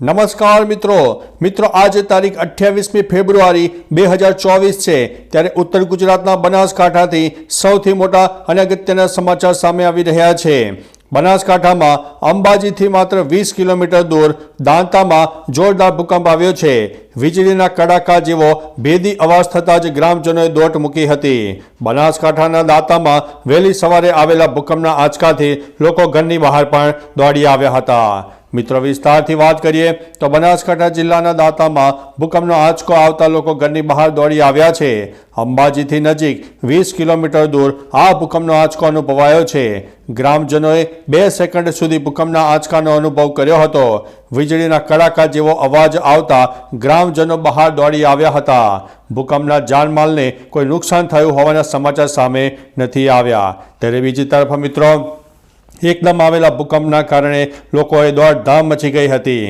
નમસ્કાર મિત્રો. મિત્રો, આજે તારીખ અઠ્યાવીસમી ફેબ્રુઆરી બે હજાર ચોવીસ છે. ત્યારે ઉત્તર ગુજરાતના બનાસકાંઠાથી સૌથી મોટા અને અગત્યના સમાચાર સામે આવી રહ્યા છે. બનાસકાંઠામાં અંબાજીથી માત્ર વીસ કિલોમીટર દૂર દાંતામાં જોરદાર ભૂકંપ આવ્યો છે. વીજળીના કડાકા જેવો ભેદી અવાજ થતાં જ ગ્રામજનોએ દોટ મૂકી હતી. બનાસકાંઠાના દાંતામાં વહેલી સવારે આવેલા ભૂકંપના આંચકાથી લોકો ઘરની બહાર પણ દોડી આવ્યા હતા. મિત્રો, વિસ્તારથી વાત કરીએ તો બનાસકાંઠા જિલ્લાના દાંતામાં ભૂકંપનો આંચકો આવતા લોકો ઘરની બહાર દોડી આવ્યા છે. અંબાજીથી નજીક વીસ કિલોમીટર દૂર આ ભૂકંપનો આંચકો અનુભવાયો છે. ગ્રામજનોએ બે સેકન્ડ સુધી ભૂકંપના આંચકાનો અનુભવ કર્યો હતો. વીજળીના કડાકા જેવો અવાજ આવતા ગ્રામજનો બહાર દોડી આવ્યા હતા. ભૂકંપના જાનમાલને કોઈ નુકસાન થયું હોવાના સમાચાર સામે નથી આવ્યા. ત્યારે બીજી તરફ મિત્રો એકદમ આવેલા ભૂકંપના કારણે લોકોએ દોડધામ મચી ગઈ હતી.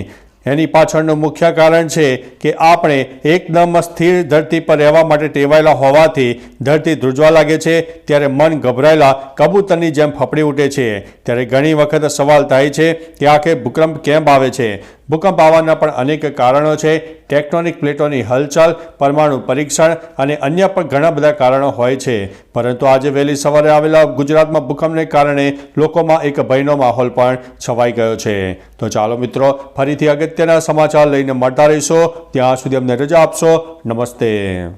એની પાછળનું મુખ્ય કારણ છે કે આપણે એકદમ સ્થિર ધરતી પર રહેવા માટે ટેવાયેલા હોવાથી ધરતી ધ્રુજવા લાગે છે, ત્યારે મન ગભરાયેલા કબૂતરની જેમ ફફડી ઉઠે છે. ત્યારે ઘણી વખત સવાલ થાય છે કે આખે ભૂકંપ કેમ આવે છે? ભૂકંપ આવવાના પણ અનેક કારણો છે. ટેક્ટોનિક પ્લેટોની હલચલ, પરમાણુ પરીક્ષણ અને અન્ય પણ ઘણા બધા કારણો હોય છે. પરંતુ આજે વહેલી સવારે આવેલા ગુજરાતમાં ભૂકંપને કારણે લોકોમાં એક ભયનો માહોલ પણ છવાઈ ગયો છે. તો ચાલો મિત્રો, ફરીથી અગત્યના સમાચાર લઈને મળતા રહીશો. ત્યાં સુધી અમને રજા આપશો. નમસ્તે.